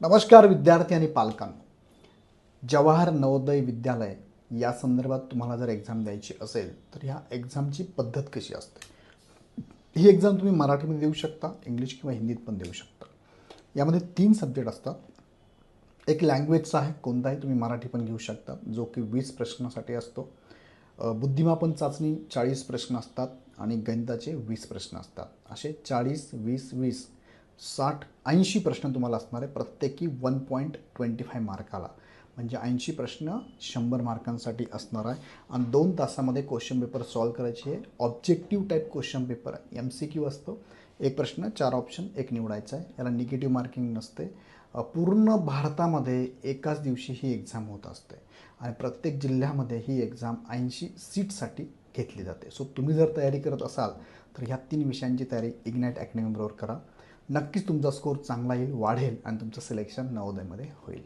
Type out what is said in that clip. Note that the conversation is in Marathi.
नमस्कार विद्यार्थी आणि पालकांनो. जवाहर नवोदय विद्यालय या संदर्भात तुम्हाला जर एक्झाम द्यायची असेल तर ह्या एक्झामची पद्धत कशी असते? ही एक्झाम तुम्ही मराठीमध्ये देऊ शकता इंग्लिश किंवा हिंदीत पण देऊ शकता. यामध्ये तीन सब्जेक्ट असतात. एक लँग्वेजचा आहे कोणताही तुम्ही मराठी पण घेऊ शकता जो की वीस प्रश्नासाठी असतो. बुद्धिमापन चाचणी चाळीस प्रश्न असतात आणि गणिताचे वीस प्रश्न असतात. असे चाळीस वीस वीस साठ ऐंशी प्रश्न तुम्हाला असणार आहे. प्रत्येकी वन पॉईंट ट्वेंटी फाय मार्काला म्हणजे ऐंशी प्रश्न शंभर मार्कांसाठी असणार आहे. आणि दोन तासामध्ये क्वेश्चन पेपर सॉल्व करायचे आहे. ऑब्जेक्टिव्ह टाईप क्वेश्चन पेपर आहे. एम सी क्यू असतो. एक प्रश्न चार ऑप्शन एक निवडायचा आहे. याला निगेटिव्ह मार्किंग नसते. पूर्ण भारतामध्ये एकाच दिवशी ही एक्झाम होत असते. आणि प्रत्येक जिल्ह्यामध्ये ही एक्झाम ऐंशी सीटसाठी घेतली जाते. सो तुम्ही जर तयारी करत असाल तर ह्या तीन विषयांची तयारी इग्नाईट अकॅडमीबरोबर करा. नक्कीच तुमचा स्कोर चांगला येईल वाढेल आणि तुमचं सिलेक्शन नवोदयमध्ये होईल.